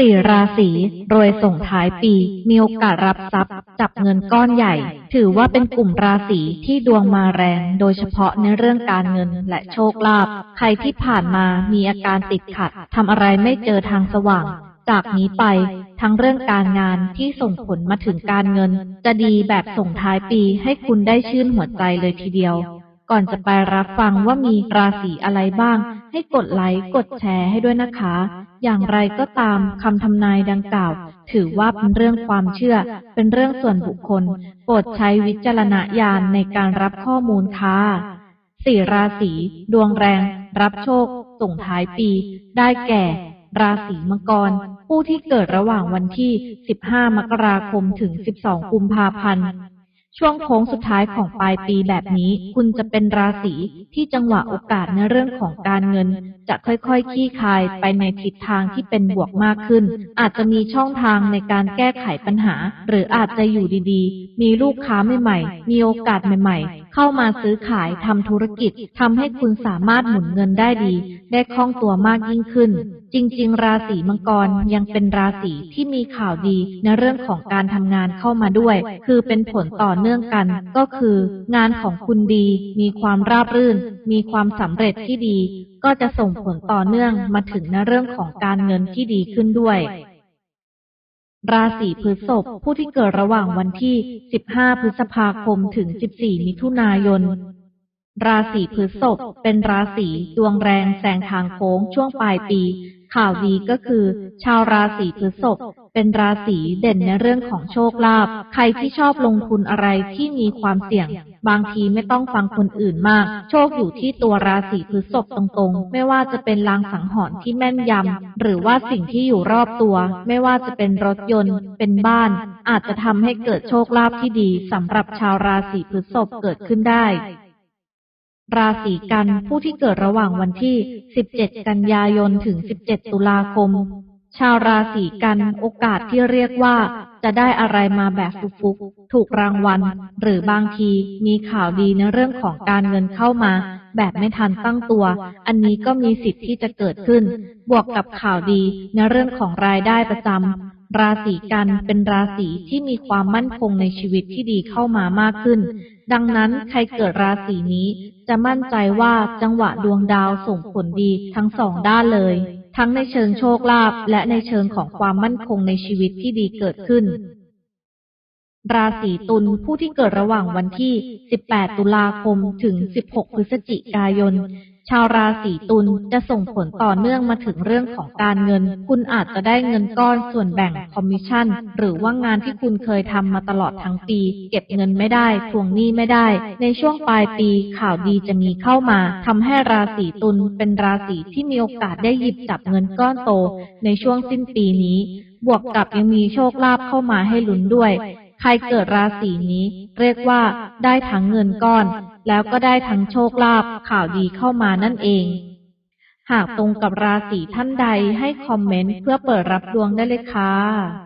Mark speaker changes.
Speaker 1: สี่ราศีรวยส่งท้ายปี มีโอกาสรับทรัพย์ จับเงินก้อนใหญ่ ถือว่าเป็นกลุ่มราศีที่ดวงมาแรง โดยเฉพาะในเรื่องการเงินและโชคลาภใครที่ผ่านมามีอาการติดขัดทำอะไรไม่เจอทางสว่าง จากนี้ไป ทั้งเรื่องการงานที่ส่งผลมาถึงการเงิน จะดีแบบส่งท้ายปีให้คุณได้ชื่นหัวใจเลยทีเดียว ก่อนจะไปรับฟังว่ามีราศีอะไรบ้าง ให้กดไลค์กดแชร์ให้ด้วยนะคะ อย่างไรก็ตามคำทำนายดังกล่าว ถือว่าเป็นเรื่องความเชื่อ เป็นเรื่องส่วนบุคคล โปรดใช้วิจารณญาณในการรับข้อมูลค่ะสี่ราศีดวงแรง รับโชค ส่งท้ายปี ได้แก่ ราศีมังกร ผู้ที่เกิดระหว่างวันที่ 15 มกราคมถึง 12 กุมภาพันธ์ ช่วงโค้งสุดท้ายของปลายปีแบบนี้ คุณจะเป็นราศีที่จังหวะโอกาสในเรื่องของการเงิน จะค่อยๆคลี่คลายไปในทิศทางที่เป็นบวกมากขึ้น อาจจะมีช่องทางในการแก้ไขปัญหา หรืออาจจะอยู่ดีๆ มีลูกค้าใหม่ๆ มีโอกาสใหม่ ๆ เข้ามาซื้อขายทำธุรกิจทำให้คุณสามารถหมุนเงินได้ดี ได้คล่องตัวมากยิ่งขึ้น จริง ๆ ราศีมังกรยังเป็นราศีที่มีข่าวดีในเรื่องของการทำงานเข้ามาด้วย คือเป็นผลต่อเนื่องกัน ก็คือ งานของคุณดี มีความราบรื่น มีความสำเร็จที่ดี ก็จะส่งผลต่อเนื่องมาถึงในเรื่องของการเงินที่ดีขึ้นด้วย ราศีพฤษภผู้ที่เกิดระหว่างวันที่ 15 พฤษภาคมถึง 14 มิถุนายน ราศีพฤษภเป็นราศีดวงแรงแสงทางโค้งช่วงปลายปี ข่าวดีก็คือ ชาวราศีพฤษภเป็นราศีเด่นในเรื่องของโชคลาภใครที่ชอบลงทุนอะไรที่มีความเสี่ยง บางทีไม่ต้องฟังคนอื่นมาก โชคอยู่ที่ตัวราศีพฤษภตรงๆ ไม่ว่าจะเป็นลางสังหรณ์ที่แม่นยำหรือว่าสิ่งที่อยู่รอบตัว ไม่ว่าจะเป็นรถยนต์ เป็นบ้าน อาจจะทำให้เกิดโชคลาภที่ดีสำหรับชาวราศีพฤษภเกิดขึ้นได้ ราศีกันผู้ที่เกิดระหว่างวันที่ 17 กันยายนถึง 17 ตุลาคม ชาวราศีกันโอกาสที่เรียกว่า จะได้อะไรมาแบบฟุกๆถูกรางวัล หรือบางทีมีข่าวดีในเรื่องของการเงินเข้ามา แบบไม่ทันตั้งตัว อันนี้ก็มีสิทธิ์ที่จะเกิดขึ้น บวกกับข่าวดีในเรื่องของรายได้ประจำ ราศีกันเป็นราศีที่มีความมั่นคงในชีวิตที่ดีเข้ามามากขึ้น ดังนั้นใครเกิดราศีนี้จะมั่นใจว่าจังหวะดวงดาวส่งผลดีทั้งสองด้านเลย ทั้งในเชิงโชคลาภและในเชิงของความมั่นคงในชีวิตที่ดีเกิดขึ้น ราศีตุลผู้ที่เกิดระหว่างวันที่ 18 ตุลาคมถึง 16 พฤศจิกายน ชาวราศีตุลจะส่งผลต่อเนื่องมาถึงเรื่องของการเงิน คุณอาจจะได้เงินก้อนส่วนแบ่งคอมมิชชั่น หรือว่างานที่คุณเคยทำมาตลอดทั้งปี เก็บเงินไม่ได้ทวงหนี้ไม่ได้ ในช่วงปลายปีข่าวดีจะมีเข้ามาทำให้ราศีตุลเป็นราศีที่มีโอกาสได้หยิบจับเงินก้อนโต ในช่วงสิ้นปีนี้ บวกกับยังมีโชคลาภเข้ามาให้ลุ้นด้วย ใครเกิดราศีนี้ เรียกว่าได้ทั้งเงินก้อน แล้วก็ได้ทั้งโชคลาภข่าวดีเข้ามานั่นเอง หากตรงกับราศีท่านใดให้คอมเมนต์เพื่อเปิดรับดวงได้เลยค่ะ